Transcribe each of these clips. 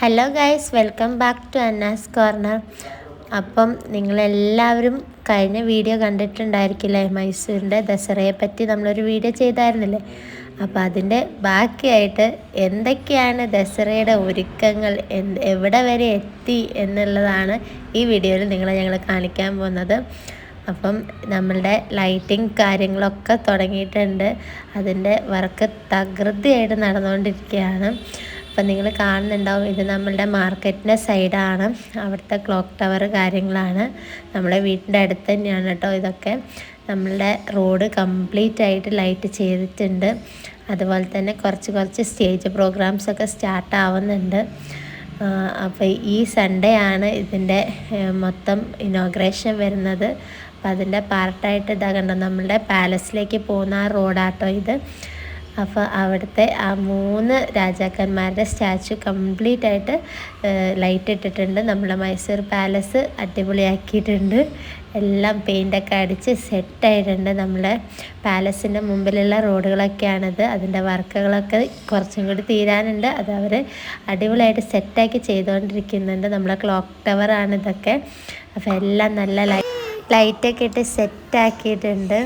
Hello guys welcome back to Anna's corner അപ്പം നിങ്ങളെല്ലാവരും കഴിഞ്ഞ വീഡിയോ കണ്ടിട്ടുണ്ടായിരിക്കില്ലേ? മൈസൂരിന്റെ ദസറയെ പറ്റി നമ്മളൊരു വീഡിയോ ചെയ്തായിരുന്നില്ലേ? അപ്പോൾ അതിന്റെ ബാക്കിയായിട്ട് എന്തൊക്കെയാണ് ദസറയുടെ ഒരുക്കങ്ങൾ? എന്ത് എവിടെ വരെ എത്തി എന്നുള്ളതാണ് ഈ വീഡിയോയിൽ നിങ്ങളെ ഞങ്ങൾ കാണിക്കാൻ പോകുന്നത്. അപ്പം നമ്മളുടെ ലൈറ്റിംഗ് കാര്യങ്ങളൊക്കെ തുടങ്ങിയിട്ടുണ്ട്. അതിന്റെ വർക്ക് തകൃതിയായിട്ട് നടന്നുകൊണ്ടിരിക്കുകയാണ്. അപ്പം നിങ്ങൾ കാണുന്നുണ്ടാവും ഇത് നമ്മളുടെ മാർക്കറ്റിന്റെ സൈഡാണ്. അവിടുത്തെ ക്ലോക്ക് ടവർ കാര്യങ്ങളാണ്. നമ്മുടെ വീട്ടിന്റെ അടുത്ത് തന്നെയാണ് കേട്ടോ ഇതൊക്കെ. നമ്മളുടെ റോഡ് കംപ്ലീറ്റ് ആയിട്ട് ലൈറ്റ് ചെയ്തിട്ടുണ്ട്. അതുപോലെ തന്നെ കുറച്ച് കുറച്ച് സ്റ്റേജ് പ്രോഗ്രാംസൊക്കെ സ്റ്റാർട്ട് ആവുന്നുണ്ട്. അപ്പോൾ ഈ സൺഡേ ആണ് ഇതിന്റെ മൊത്തം ഇനോഗ്രേഷൻ വരുന്നത്. അപ്പോൾ അതിന്റെ പാർട്ടായിട്ട് ഇതാ കണ്ടോ നമ്മളുടെ പാലസിലേക്ക് പോകുന്ന ആ റോഡാട്ടോ ഇത്. അപ്പോൾ അവിടുത്തെ ആ മൂന്ന് രാജാക്കന്മാരുടെ സ്റ്റാച്ചു കംപ്ലീറ്റ് ആയിട്ട് ലൈറ്റ് ഇട്ടിട്ടുണ്ട്. നമ്മുടെ മൈസൂർ പാലസ് അടിപൊളിയാക്കിയിട്ടുണ്ട്. എല്ലാം പെയിന്റൊക്കെ അടിച്ച് സെറ്റായിട്ടുണ്ട് നമ്മുടെ പാലസിന്റെ മുമ്പിലുള്ള റോഡുകളൊക്കെയാണിത്. അതിന്റെ വർക്കുകളൊക്കെ കുറച്ചും കൂടി തീരാനുണ്ട്. അത് അവർ അടിപൊളിയായിട്ട് സെറ്റാക്കി ചെയ്തുകൊണ്ടിരിക്കുന്നുണ്ട് നമ്മളെ ക്ലോക്ക് ടവറാണ് ഇതൊക്കെ. അപ്പോൾ എല്ലാം നല്ല ലൈറ്റ് ലൈറ്റൊക്കെ ഇട്ട് സെറ്റാക്കിയിട്ടുണ്ട്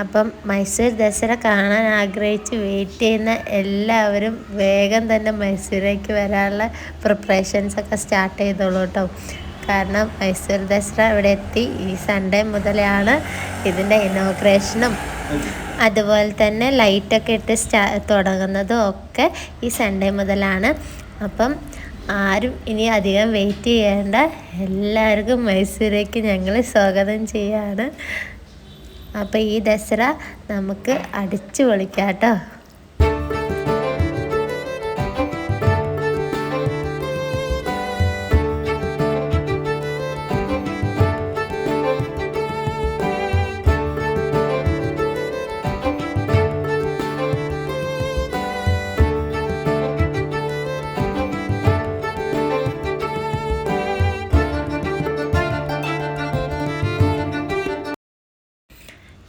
അപ്പം മൈസൂർ ദസറ കാണാൻ ആഗ്രഹിച്ച് വെയിറ്റ് ചെയ്യുന്ന എല്ലാവരും വേഗം തന്നെ മൈസൂരേക്ക് വരാനുള്ള പ്രിപ്പറേഷൻസൊക്കെ സ്റ്റാർട്ട് ചെയ്തോളൂ കേട്ടോ കാരണം മൈസൂർ ദസറ ഇവിടെ എത്തി ഈ സൺഡേ മുതലാണ് ഇതിന്റെ ഇനോഗ്രേഷനും അതുപോലെ തന്നെ ലൈറ്റൊക്കെ ഇട്ട് സ്റ്റാ തുടങ്ങുന്നതും ഒക്കെ ഈ സൺഡേ മുതലാണ്. അപ്പം ആരും ഇനി അധികം വെയിറ്റ് ചെയ്യേണ്ട. എല്ലാവർക്കും മൈസൂരേക്ക് ഞങ്ങൾ സ്വാഗതം ചെയ്യാണ്. അപ്പോൾ ഈ ദസറ നമുക്ക് അടിച്ചു പൊളിക്കാം കേട്ടോ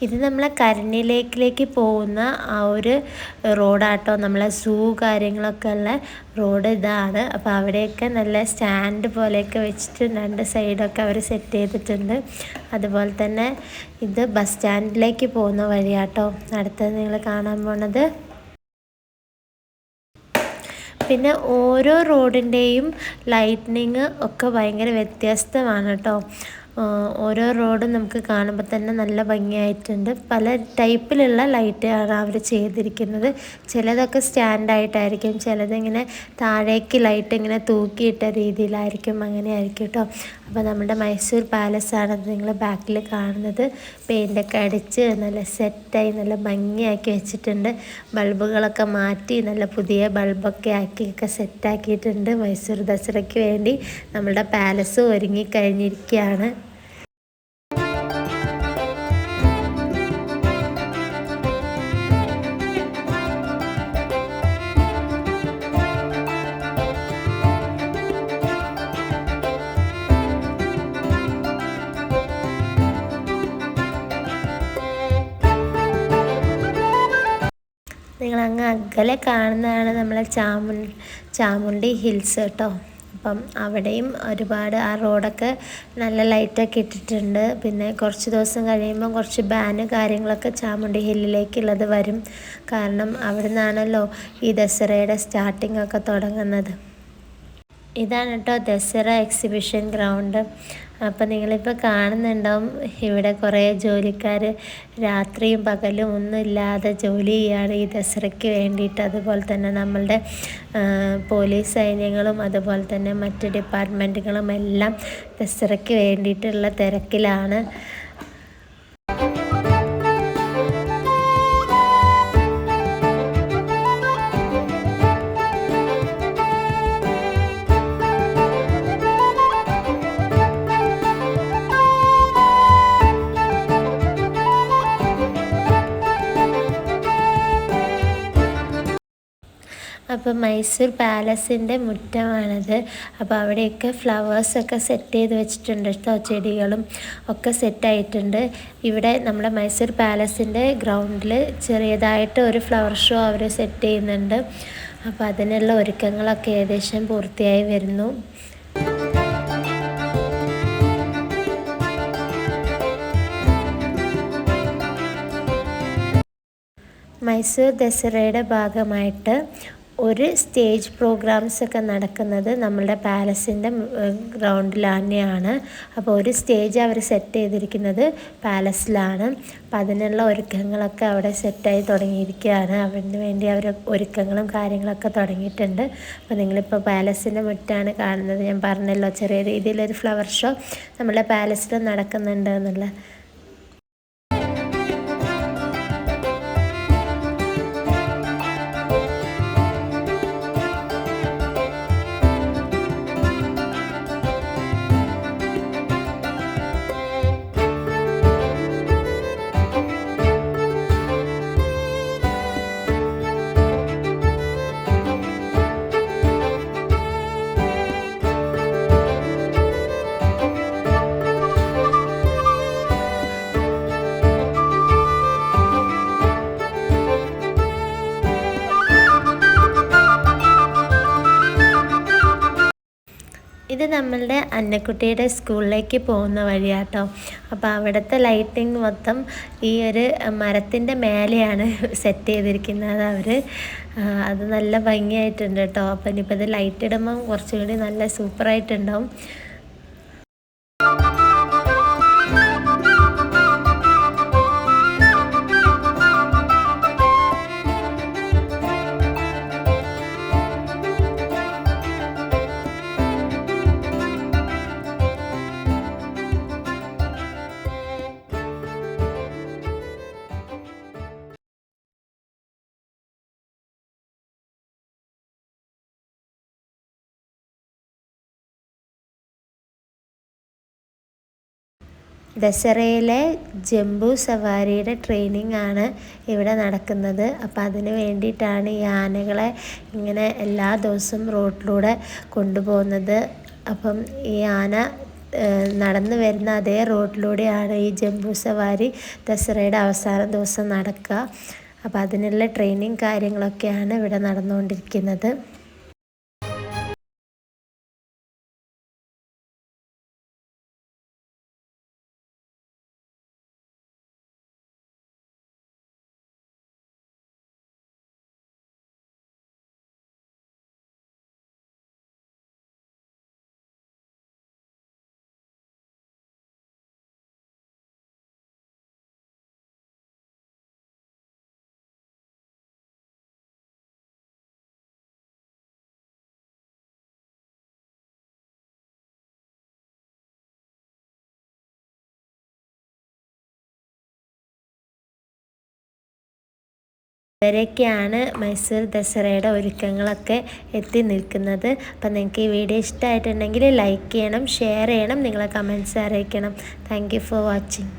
ഇത് നമ്മളെ കരണി ലേക്കിലേക്ക് പോകുന്ന ആ ഒരു റോഡാട്ടോ നമ്മളെ സൂ കാര്യങ്ങളൊക്കെ ഉള്ള റോഡ് ഇതാണ്. അപ്പോൾ അവിടെയൊക്കെ നല്ല സ്റ്റാൻഡ് പോലെയൊക്കെ വെച്ചിട്ട് രണ്ട് സൈഡൊക്കെ അവർ സെറ്റ് ചെയ്തിട്ടുണ്ട്. അതുപോലെ തന്നെ ഇത് ബസ് സ്റ്റാൻഡിലേക്ക് പോകുന്ന വഴിയാട്ടോ. അടുത്തത് നിങ്ങൾ കാണാൻ പോണത്. പിന്നെ ഓരോ റോഡിന്റെയും ലൈറ്റ്നിങ് ഒക്കെ ഭയങ്കര വ്യത്യസ്തമാണ് കേട്ടോ. ഓരോ റോഡും നമുക്ക് കാണുമ്പോൾ തന്നെ നല്ല ഭംഗിയായിട്ടുണ്ട്. പല ടൈപ്പിലുള്ള ലൈറ്റാണ് അവർ ചെയ്തിരിക്കുന്നത്. ചിലതൊക്കെ സ്റ്റാൻഡായിട്ടായിരിക്കും ചിലതിങ്ങനെ താഴേക്ക് ലൈറ്റ് ഇങ്ങനെ തൂക്കിയിട്ട രീതിയിലായിരിക്കും അങ്ങനെ ആയിരിക്കും കേട്ടോ അപ്പോൾ നമ്മുടെ മൈസൂർ പാലസാണ് നിങ്ങൾ ബാക്കിൽ കാണുന്നത്. പെയിന്റൊക്കെ അടിച്ച് നല്ല സെറ്റായി നല്ല ഭംഗിയാക്കി വെച്ചിട്ടുണ്ട്. ബൾബുകളൊക്കെ മാറ്റി നല്ല പുതിയ ബൾബൊക്കെ ആക്കിയൊക്കെ സെറ്റാക്കിയിട്ടുണ്ട് മൈസൂർ ദസറയ്ക്ക് വേണ്ടി. നമ്മുടെ പാലസ് ഒരുങ്ങിക്കഴിഞ്ഞിരിക്കുകയാണ് നിങ്ങൾ അങ്ങ് അകലെ കാണുന്നതാണ് നമ്മളെ ചാമു ചാമുണ്ടി ഹിൽസ് കേട്ടോ. അപ്പം അവിടെയും ഒരുപാട് ആ റോഡൊക്കെ നല്ല ലൈറ്റൊക്കെ ഇട്ടിട്ടുണ്ട്. പിന്നെ കുറച്ച് ദിവസം കഴിയുമ്പോൾ കുറച്ച് ബാന് കാര്യങ്ങളൊക്കെ ചാമുണ്ടി ഹില്ലിലേക്കുള്ളത് വരും. കാരണം അവിടെ നിന്നാണല്ലോ ഈ ദസറയുടെ സ്റ്റാർട്ടിംഗ് ഒക്കെ തുടങ്ങുന്നത്. ഇതാണ് കേട്ടോ ദസറ എക്സിബിഷൻ ഗ്രൗണ്ട് അപ്പോൾ നിങ്ങളിപ്പോൾ കാണുന്നുണ്ടാവും ഇവിടെ കുറേ ജോലിക്കാർ രാത്രിയും പകലും ഒന്നും ഇല്ലാതെ ജോലി ചെയ്യുകയാണ് ഈ ദസറയ്ക്ക് വേണ്ടിയിട്ട്. അതുപോലെ തന്നെ നമ്മളുടെ പോലീസ് സൈന്യങ്ങളും അതുപോലെ തന്നെ മറ്റ് ഡിപ്പാർട്ട്മെന്റുകളും എല്ലാം ദസറയ്ക്ക് വേണ്ടിയിട്ടുള്ള തിരക്കിലാണ്. അപ്പോൾ മൈസൂർ പാലസിന്റെ മുറ്റമാണത്. അപ്പോൾ അവിടെയൊക്കെ ഫ്ലവേഴ്സൊക്കെ സെറ്റ് ചെയ്ത് വെച്ചിട്ടുണ്ട്. കേട്ടോ ചെടികളും ഒക്കെ സെറ്റായിട്ടുണ്ട് ഇവിടെ നമ്മുടെ മൈസൂർ പാലസിന്റെ ഗ്രൗണ്ടിൽ ചെറിയതായിട്ട് ഒരു ഫ്ലവർ ഷോ അവർ സെറ്റ് ചെയ്യുന്നുണ്ട്. അപ്പോൾ അതിനുള്ള ഒരുക്കങ്ങളൊക്കെ ഏകദേശം പൂർത്തിയായി വരുന്നു. മൈസൂർ ദസറയുടെ ഭാഗമായിട്ട് ഒരു സ്റ്റേജ് പ്രോഗ്രാംസ് ഒക്കെ നടക്കുന്നത് നമ്മളുടെ പാലസിന്റെ ഗ്രൗണ്ടിൽ തന്നെയാണ്. അപ്പോൾ ഒരു സ്റ്റേജ് അവർ സെറ്റ് ചെയ്തിരിക്കുന്നത് പാലസിലാണ്. അപ്പം അതിനുള്ള ഒരുക്കങ്ങളൊക്കെ അവിടെ സെറ്റായി തുടങ്ങിയിരിക്കുകയാണ്. അവന് വേണ്ടി അവർ ഒരുക്കങ്ങളും കാര്യങ്ങളൊക്കെ തുടങ്ങിയിട്ടുണ്ട്. അപ്പോൾ നിങ്ങളിപ്പോൾ പാലസിന്റെ മുറ്റാണ് കാണുന്നത്. ഞാൻ പറഞ്ഞല്ലോ ചെറിയ രീതിയിലൊരു ഫ്ലവർ ഷോ നമ്മുടെ പാലസിൽ നടക്കുന്നുണ്ട് എന്നുള്ള നമ്മളുടെ അന്നക്കുട്ടിയുടെ സ്കൂളിലേക്ക് പോകുന്ന വഴിയാട്ടോ. അപ്പോൾ അവിടുത്തെ ലൈറ്റിംഗ് മൊത്തം ഈ ഒരു മരത്തിന്റെ മേലെയാണ് സെറ്റ് ചെയ്തിരിക്കുന്നത് അവർ അത് നല്ല ഭംഗിയായിട്ടുണ്ട് കേട്ടോ. അപ്പം ഇനിയിപ്പോൾ ഇത് ലൈറ്റ് ഇടുമ്പം കുറച്ചുകൂടി നല്ല സൂപ്പറായിട്ടുണ്ടാവും ദസറയിലെ ജംബു സവാരിയുടെ ട്രെയിനിങ് ആണ് ഇവിടെ നടക്കുന്നത്. അപ്പോൾ അതിന് വേണ്ടിയിട്ടാണ് ഈ ആനകളെ ഇങ്ങനെ എല്ലാ ദിവസവും റോഡിലൂടെ കൊണ്ടുപോകുന്നത്. അപ്പം ഈ ആന നടന്നു വരുന്ന അതേ റോഡിലൂടെയാണ് ഈ ജംബു സവാരി ദസറയുടെ അവസാന ദിവസം നടക്കുക. അപ്പോൾ അതിനുള്ള ട്രെയിനിങ് കാര്യങ്ങളൊക്കെയാണ് ഇവിടെ നടന്നുകൊണ്ടിരിക്കുന്നത്. വരെയൊക്കെയാണ് മൈസൂർ ദസറയുടെ ഒരുക്കങ്ങളൊക്കെ എത്തി നിൽക്കുന്നത്. അപ്പം നിങ്ങൾക്ക് ഈ വീഡിയോ ഇഷ്ടമായിട്ടുണ്ടെങ്കിൽ ലൈക്ക് ചെയ്യണം ഷെയർ ചെയ്യണം നിങ്ങളെ കമൻസ് അറിയിക്കണം. Thank for watching.